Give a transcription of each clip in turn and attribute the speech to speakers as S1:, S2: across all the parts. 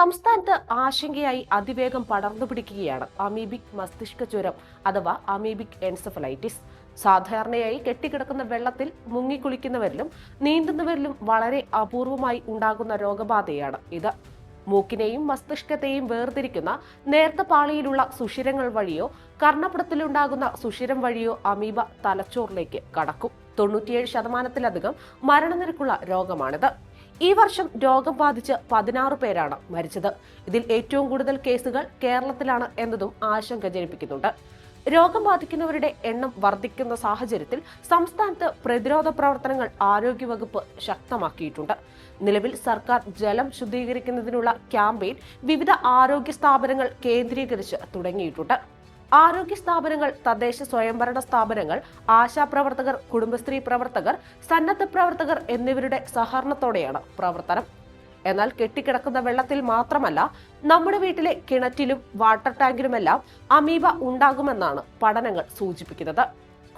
S1: സംസ്ഥാനത്ത് ആശങ്കയായി അതിവേഗം പടർന്നു പിടിക്കുകയാണ് അമീബിക് മസ്തിഷ്ക ജ്വരം അഥവാ അമീബിക് എൻസഫലൈറ്റിസ്. സാധാരണയായി കെട്ടിക്കിടക്കുന്ന വെള്ളത്തിൽ മുങ്ങിക്കുളിക്കുന്നവരിലും നീന്തുന്നവരിലും വളരെ അപൂർവമായി ഉണ്ടാകുന്ന രോഗബാധയാണ് ഇത്. മൂക്കിനെയും മസ്തിഷ്കത്തെയും വേർതിരിക്കുന്ന നേർത്ത പാളിയിലുള്ള സുഷിരങ്ങൾ വഴിയോ കർണപ്പുടത്തിലുണ്ടാകുന്ന സുഷിരം വഴിയോ അമീബ തലച്ചോറിലേക്ക് കടക്കും. തൊണ്ണൂറ്റിയേഴ് ശതമാനത്തിലധികം മരണനിരക്കുള്ള രോഗമാണിത്. ഈ വർഷം രോഗം ബാധിച്ച് പതിനാറ് പേരാണ് മരിച്ചത്. ഇതിൽ ഏറ്റവും കൂടുതൽ കേസുകൾ കേരളത്തിലാണ് എന്നതും ആശങ്ക ജനിപ്പിക്കുന്നുണ്ട്. രോഗം ബാധിക്കുന്നവരുടെ എണ്ണം വർദ്ധിക്കുന്ന സാഹചര്യത്തിൽ സംസ്ഥാനത്ത് പ്രതിരോധ പ്രവർത്തനങ്ങൾ ആരോഗ്യവകുപ്പ് ശക്തമാക്കിയിട്ടുണ്ട്. നിലവിൽ സർക്കാർ ജലം ശുദ്ധീകരിക്കുന്നതിനുള്ള ക്യാമ്പയിൻ വിവിധ ആരോഗ്യ സ്ഥാപനങ്ങൾ കേന്ദ്രീകരിച്ച് തുടങ്ങിയിട്ടുണ്ട്. ആരോഗ്യ സ്ഥാപനങ്ങൾ തദ്ദേശ സ്വയംഭരണ സ്ഥാപനങ്ങൾ ആശാപ്രവർത്തകർ കുടുംബശ്രീ പ്രവർത്തകർ സന്നദ്ധ പ്രവർത്തകർ എന്നിവരുടെ സഹകരണത്തോടെയാണ് പ്രവർത്തനം. എന്നാൽ കെട്ടിക്കിടക്കുന്ന വെള്ളത്തിൽ മാത്രമല്ല നമ്മുടെ വീട്ടിലെ കിണറ്റിലും വാട്ടർ ടാങ്കിലുമെല്ലാം അമീബ ഉണ്ടാകുമെന്നാണ് പഠനങ്ങൾ സൂചിപ്പിക്കുന്നത്.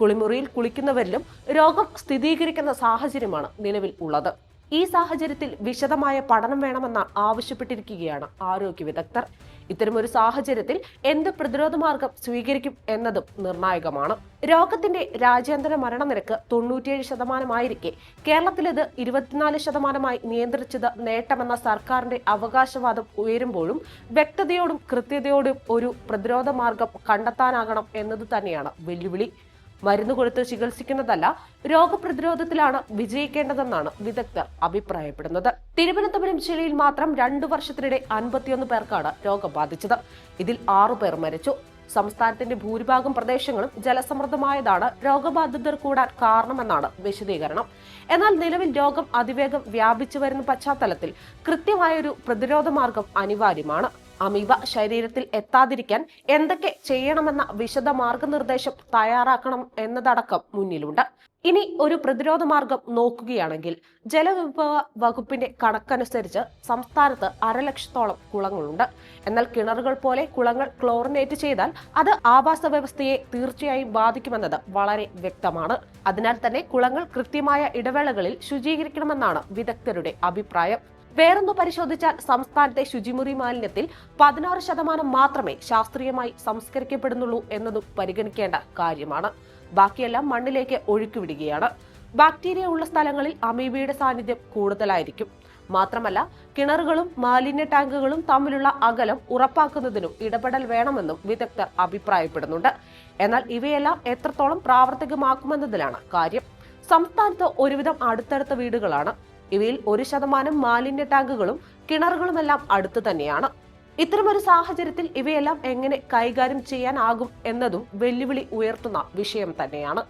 S1: കുളിമുറിയിൽ കുളിക്കുന്നവരിലും രോഗം സ്ഥിരീകരിക്കുന്ന സാഹചര്യമാണ് നിലവിൽ ഉള്ളത്. ഈ സാഹചര്യത്തിൽ വിശദമായ പഠനം വേണമെന്ന് ആവശ്യപ്പെട്ടിരിക്കുകയാണ് ആരോഗ്യ വിദഗ്ധർ. ഇത്തരമൊരു സാഹചര്യത്തിൽ എന്ത് പ്രതിരോധ മാർഗം സ്വീകരിക്കും എന്നതും നിർണായകമാണ്. രോഗത്തിന്റെ രാജ്യാന്തര മരണനിരക്ക് തൊണ്ണൂറ്റിയേഴ് ശതമാനമായിരിക്കെ. കേരളത്തിലിത് ഇരുപത്തിനാല് ശതമാനമായി നിയന്ത്രിച്ചത് നേട്ടമെന്ന സർക്കാരിന്റെ അവകാശവാദം ഉയരുമ്പോഴും വ്യക്തതയോടും കൃത്യതയോടും ഒരു പ്രതിരോധ മാർഗം കണ്ടെത്താനാകണം എന്നത് തന്നെയാണ് വെല്ലുവിളി. മരുന്ന് കൊടുത്ത് ചികിത്സിക്കുന്നതല്ല രോഗപ്രതിരോധത്തിലാണ് വിജയിക്കേണ്ടതെന്നാണ് വിദഗ്ധർ അഭിപ്രായപ്പെടുന്നത്. തിരുവനന്തപുരം ജില്ലയിൽ മാത്രം രണ്ടു വർഷത്തിനിടെ അൻപത്തിയൊന്ന് പേർക്കാണ് രോഗം ബാധിച്ചത്. ഇതിൽ ആറു പേർ മരിച്ചു. സംസ്ഥാനത്തിന്റെ ഭൂരിഭാഗം പ്രദേശങ്ങളും ജലസമൃദ്ധമായതാണ്. രോഗബാധിതർ കൂടാൻ കാരണമെന്നാണ് വിശദീകരണം. എന്നാൽ നിലവിൽ രോഗം അതിവേഗം വ്യാപിച്ചു വരുന്ന പശ്ചാത്തലത്തിൽ കൃത്യമായൊരു പ്രതിരോധ മാർഗം അനിവാര്യമാണ്. അമീബ ശരീരത്തിൽ എത്താതിരിക്കാൻ എന്തൊക്കെ ചെയ്യണമെന്ന വിശദ മാർഗനിർദ്ദേശം തയ്യാറാക്കണം എന്നതടക്കം മുന്നിലുണ്ട്. ഇനി ഒരു പ്രതിരോധ മാർഗം നോക്കുകയാണെങ്കിൽ ജലവിഭവ വകുപ്പിന്റെ കണക്കനുസരിച്ച് സംസ്ഥാനത്ത് അരലക്ഷത്തോളം കുളങ്ങളുണ്ട്. എന്നാൽ കിണറുകൾ പോലെ കുളങ്ങൾ ക്ലോറിനേറ്റ് ചെയ്താൽ അത് ആവാസ വ്യവസ്ഥയെ തീർച്ചയായും ബാധിക്കുമെന്നത് വളരെ വ്യക്തമാണ്. അതിനാൽ തന്നെ കുളങ്ങൾ കൃത്യമായ ഇടവേളകളിൽ ശുചീകരിക്കണമെന്നാണ് വിദഗ്ധരുടെ അഭിപ്രായം. വേറൊന്ന് പരിശോധിച്ചാൽ സംസ്ഥാനത്തെ ശുചിമുറി മാലിന്യത്തിൽ പതിനാറ് ശതമാനം മാത്രമേ ശാസ്ത്രീയമായി സംസ്കരിക്കപ്പെടുന്നുള്ളൂ എന്നതും പരിഗണിക്കേണ്ട കാര്യമാണ്. ബാക്കിയെല്ലാം മണ്ണിലേക്ക് ഒഴുക്കിവിടുകയാണ്. ബാക്ടീരിയ ഉള്ള സ്ഥലങ്ങളിൽ അമീബയുടെ സാന്നിധ്യം കൂടുതലായിരിക്കും. മാത്രമല്ല കിണറുകളും മാലിന്യ ടാങ്കുകളും തമ്മിലുള്ള അകലം ഉറപ്പാക്കുന്നതിനും ഇടപെടൽ വേണമെന്നും വിദഗ്ധർ അഭിപ്രായപ്പെടുന്നുണ്ട്. എന്നാൽ ഇവയെല്ലാം എത്രത്തോളം പ്രാവർത്തികമാക്കുമെന്നതിലാണ് കാര്യം. സംസ്ഥാനത്ത് ഒരുവിധം അടുത്തടുത്ത വീടുകളാണ്. ഇവയിൽ ഒരു ശതമാനം മാലിന്യ ടാങ്കുകളും കിണറുകളുമെല്ലാം അടുത്തു തന്നെയാണ്. ഇത്തരമൊരു സാഹചര്യത്തിൽ ഇവയെല്ലാം എങ്ങനെ കൈകാര്യം ചെയ്യാനാകും എന്നതും വെല്ലുവിളി ഉയർത്തുന്ന വിഷയം തന്നെയാണ്.